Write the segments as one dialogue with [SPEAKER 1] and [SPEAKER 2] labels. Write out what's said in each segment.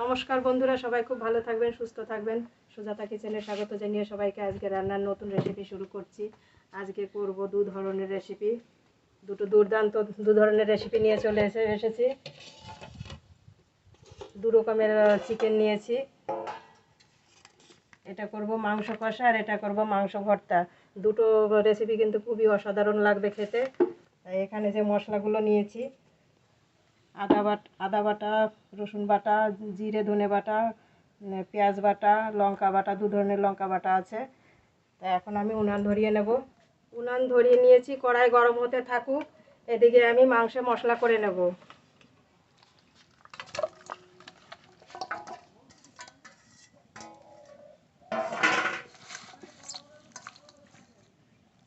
[SPEAKER 1] নমস্কার বন্ধুরা, সবাই খুব ভালো থাকবেন, সুস্থ থাকবেন। সুজাতা কিচেনে স্বাগত জানিয়ে সবাইকে আজকে রান্নার নতুন রেসিপি শুরু করছি। আজকে করব দু ধরনের রেসিপি দুটো দুর্দান্ত দু ধরনের রেসিপি নিয়ে চলে এসে এসেছি। দু রকমের চিকেন নিয়েছি। এটা করব মাংস কষা আর এটা করব মাংস ভর্তা। দুটো রেসিপি কিন্তু খুবই অসাধারণ লাগবে খেতে। এখানে যে মশলাগুলো নিয়েছি আদা বাট, আদা বাটা, রসুন বাটা, জিরে, ধনে বাটা পেঁয়াজ বাটা, লঙ্কা বাটা, দু ধরনের লঙ্কা বাটা আছে। তা এখন আমি উনান ধরিয়ে নেব। উনান ধরিয়ে নিয়েছি, কড়াই গরম হতে থাকুক। এদিকে আমি মাংসে মশলা করে নেব।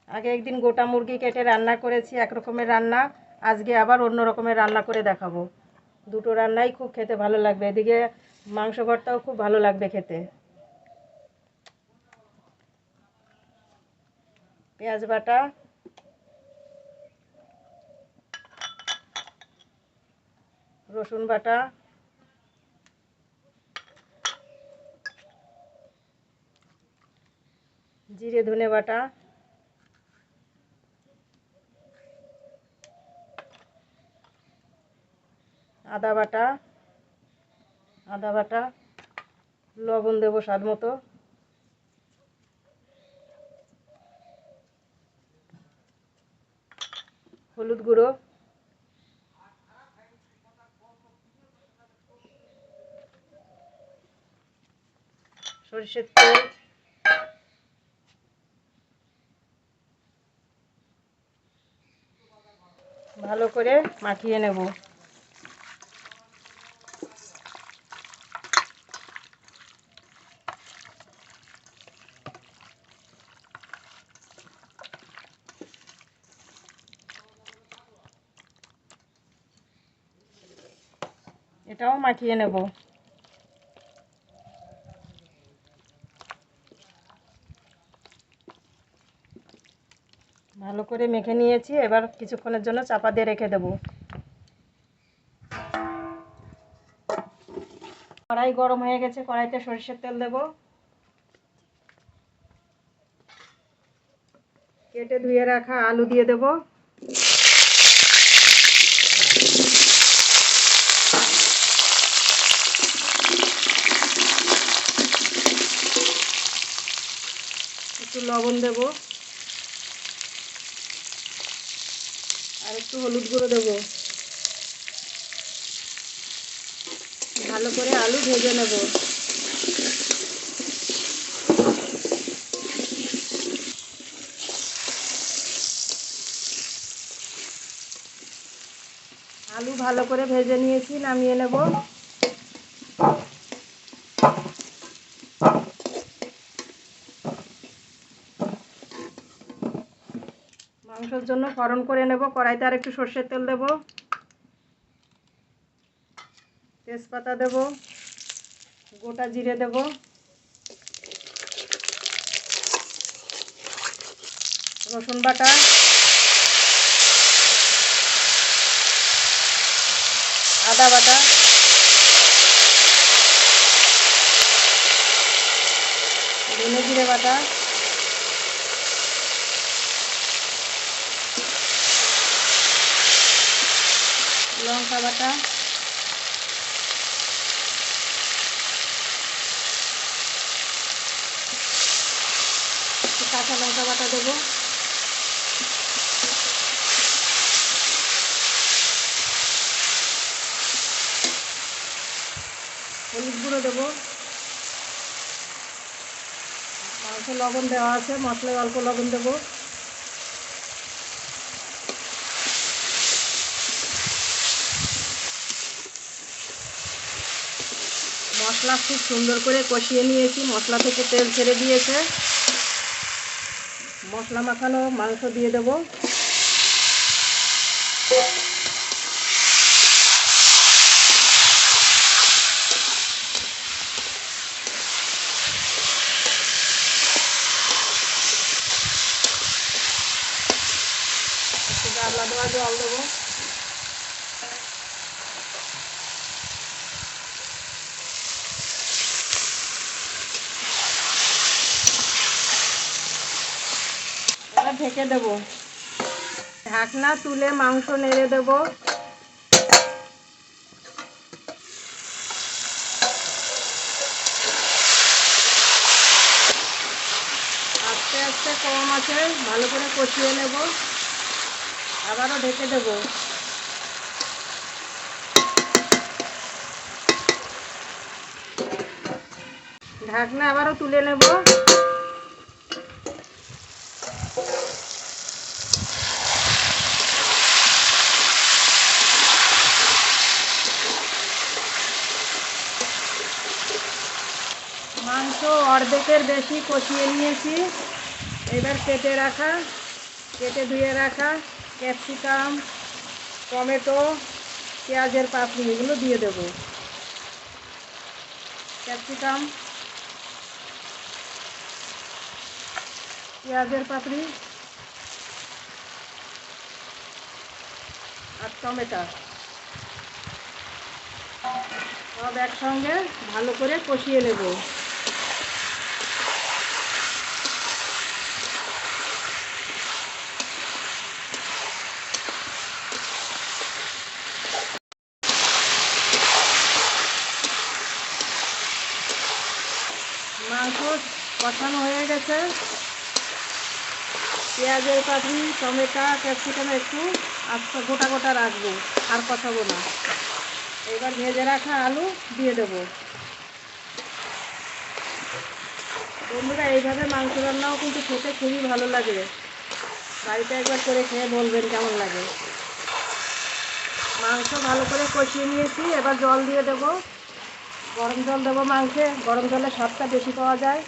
[SPEAKER 1] আগে একদিন গোটা মুরগি কেটে রান্না করেছি এক রকমের রান্না। আজকে আবার অন্য রকমের রান্না করে দেখাবো। দুটো রান্নাই খুব খেতে ভালো লাগবে। এদিকে মাংস ভর্তাও খুব ভালো লাগবে খেতে। পেঁয়াজ বাটা। রসুন বাটা। জিরে ধনে বাটা। আদা বাটা আদা বাটা, লবণ দেবো স্বাদ মতো। হলুদ গুঁড়ো। সরষের তেল। ভালো করে মাখিয়ে নেব। এটাও মাখিয়ে নেব। ভালো করে মেখে নিয়েছি, এবার কিছুক্ষণের জন্য চাপা দিয়ে রেখে দেব। কড়াই গরম হয়ে গেছে, কড়াইতে সরিষার তেল দেব। কেটে ধুয়ে রাখা আলু দিয়ে দেব। একটু লবণ দেব। আর একটু হলুদ গুঁড়ো দেব। ভালো করে আলু ভেজে নেব। আলু ভালো করে ভেজে নিয়েছি, নামিয়ে নেব। মাংসের জন্য ফরন করে নেব, কড়াইতে আর একটু সর্ষের তেল দেব। তেজপাতা দেব, গোটা জিরে দেব। রসুন বাটা। আদা বাটা। ধনে জিরে বাটা। লঙ্কা বাটা। কাঁচা লঙ্কা বাটা দেবো। হলুদ গুঁড়ো দেবো। মাংস লবণ দেওয়া আছে, মশলায় অল্প লবণ দেবো। মশলা খুব সুন্দর করে কষিয়ে নিয়েছি। মশলা থেকে তেল ছেড়ে দিয়েছে। মশলা মাখানো মাংস দিয়ে দেব একটু গাবলা দেওয়া জল দেবো ঢেকে দেব। ঢাকনা তুলে মাংস নেড়ে দেব। আস্তে আস্তে কম আছে, ভালো করে কষিয়ে নেব। আবারও ঢেকে দেব। ঢাকনা আবারও তুলে নেব মাংস অর্ধেকের বেশি কষিয়ে নিয়েছি। এবার কেটে রাখা, কেটে ধুয়ে রাখা ক্যাপসিকাম, টমেটো, পেঁয়াজের পাপড়ি, এগুলো দিয়ে দেব। ক্যাপসিকাম, পেঁয়াজের পাপড়ি আর টমেটো। সব একসঙ্গে ভালো করে কষিয়ে নেব মাংস কষানো হয়ে গেছে। পেঁয়াজের পাখি টমেটো, ক্যাপসিকাম একটু আস্তে গোটা গোটা রাখব, আর কষাবো না এবার ভেজে রাখা আলু দিয়ে দেবো। বন্ধুরা, এইভাবে মাংস রান্নাও কিন্তু খেতে খুবই ভালো লাগে। বাড়িতে একবার করে খেয়ে বলবেন কেমন লাগে। মাংস ভালো করে কষিয়ে নিয়েছি, এবার জল দিয়ে দেবো। গরম জল দেবো মাংসে। গরম জলে স্বাদটা বেশি পাওয়া যায়।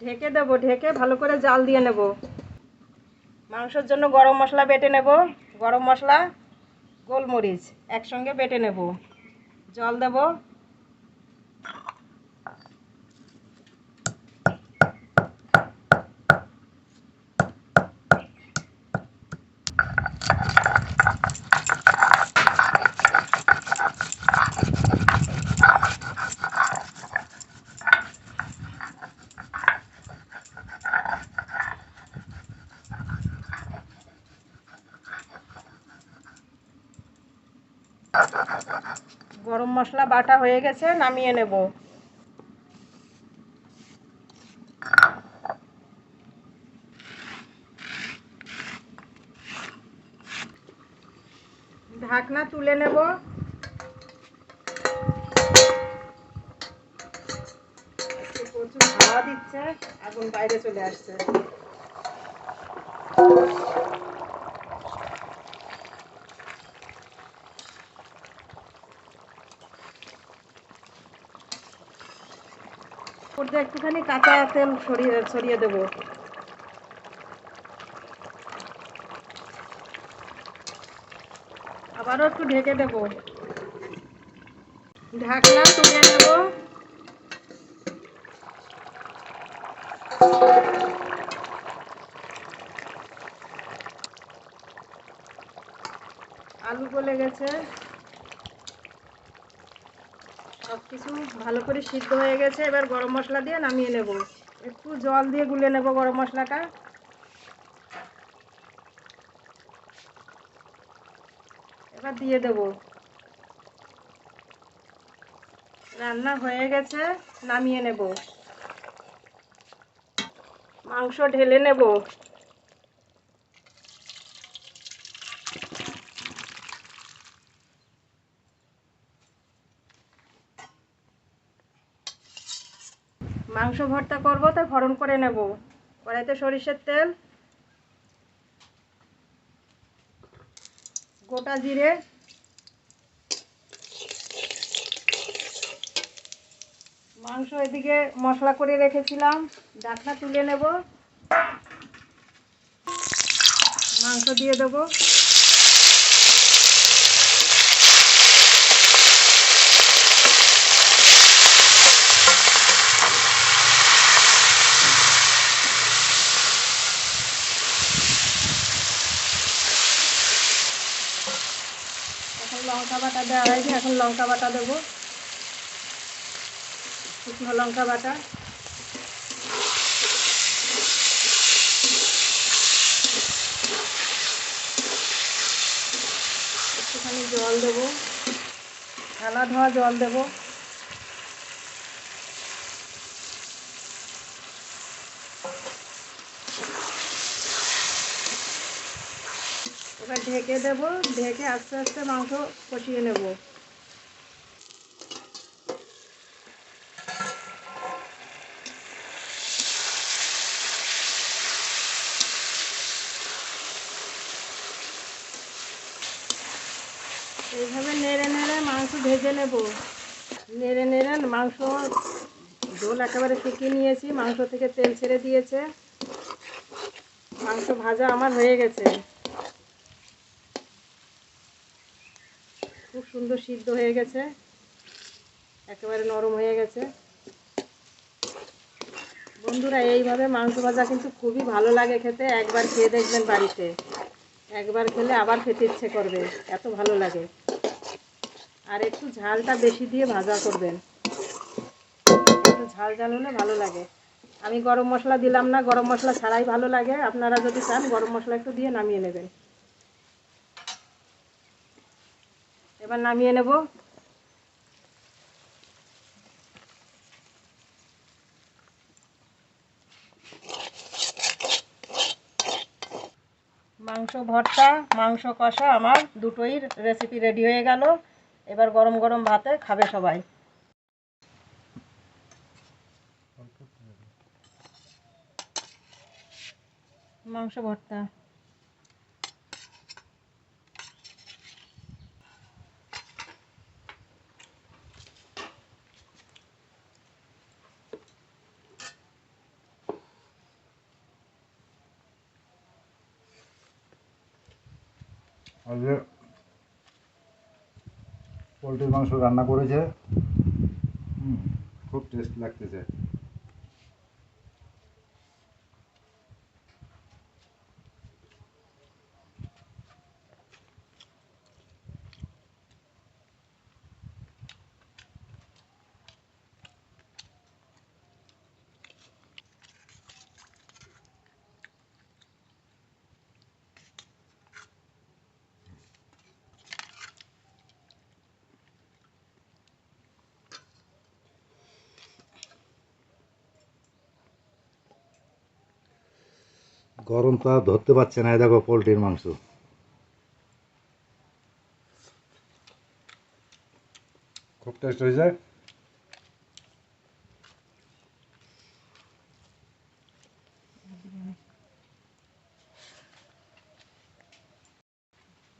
[SPEAKER 1] ঢেকে দেবো, ঢেকে ভালো করে জাল দিয়ে নেব। মাংসের জন্য গরম মশলা বেটে নেব। গরম মশলা, গোলমরিচ একসঙ্গে বেটে নেব। জল দেব গরম মশলা বাটা হয়ে গেছে, নামিয়ে নেব। ঢাকনা তুলে নেব। প্রচুর হাওয়া দিচ্ছে, আগুন বাইরে চলে আসছে। দিয়ে একটুখানি কাঁচা তেল সরিয়ে সরিয়ে দেবো। আবারও একটু ঢেকে দেব। ঢাকনা তুলে নেব। আলু গলে গেছে। সব কিছু ভালো করে সিদ্ধ হয়ে গেছে, এবার গরম মশলা দিয়ে নামিয়ে নেব। একটু জল দিয়ে গুলে নেব গরম মশলাটা। এবার দিয়ে দেব। রান্না হয়ে গেছে, নামিয়ে নেব। মাংস ঢেলে নেব। মাংস ভর্তা করব তাই ফড়ন করে নেব। কড়াইতে সরিষার তেল, গোটা জিরে, মাংস এদিকে মশলা করে রেখেছিলাম ডাকনা তুলে নেব, মাংস দিয়ে দেবো এখন লঙ্কা বাটা দেওয়া হয়েছে, এখন লঙ্কা বাটা দেবো। শুকনো লঙ্কা বাটা। একটুখানি জল দেবো। থালা ধোয়া জল দেবো এবার ঢেকে দেবো, ঢেকে আস্তে আস্তে মাংস কষিয়ে নেব। এইভাবে নেড়ে নেড়ে মাংস ভেজে নেব। নেড়ে নেড়ে মাংস ঝোল একেবারে শুকিয়ে নিয়েছি, মাংস থেকে তেল ছেড়ে দিয়েছে। মাংস ভাজা আমার হয়ে গেছে। খুব সুন্দর সিদ্ধ হয়ে গেছে। একেবারে নরম হয়ে গেছে। বন্ধুরা, এইভাবে মাংস ভাজা কিন্তু খুবই ভালো লাগে খেতে। একবার খেয়ে দেখবেন বাড়িতে। একবার খেলে আবার খেতে ইচ্ছে করবে। এত ভালো লাগে। আর একটু ঝালটা বেশি দিয়ে ভাজা করবেন। একটু ঝাল ঝাল হলে ভালো লাগে। আমি গরম মশলা দিলাম না। গরম মশলা ছাড়াই ভালো লাগে। আপনারা যদি চান, গরম মশলা একটু দিয়ে নামিয়ে নেবেন। এবার নামিয়ে নেব। মাংস ভর্তা, মাংস কষা আমার দুটোই রেসিপি রেডি হয়ে গেল। এবার গরম গরম ভাতে খাবে সবাই। মাংস ভর্তা।
[SPEAKER 2] আজকে পোলট্রির মাংস রান্না করেছে খুব টেস্ট লাগতেছে। গরম তো আর ধরতে পারছে না দেখো পোলট্রির মাংস। খুব টেস্ট হয়েছে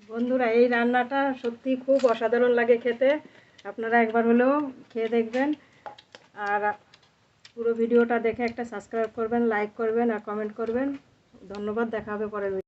[SPEAKER 1] বন্ধুরা, এই রান্নাটা সত্যি খুব অসাধারণ লাগে খেতে। আপনারা একবার হলেও খেয়ে দেখবেন। আর পুরো ভিডিওটা দেখে একটা সাবস্ক্রাইব করবেন লাইক করবেন আর কমেন্ট করবেন। ধন্যবাদ দেখা হবে পরের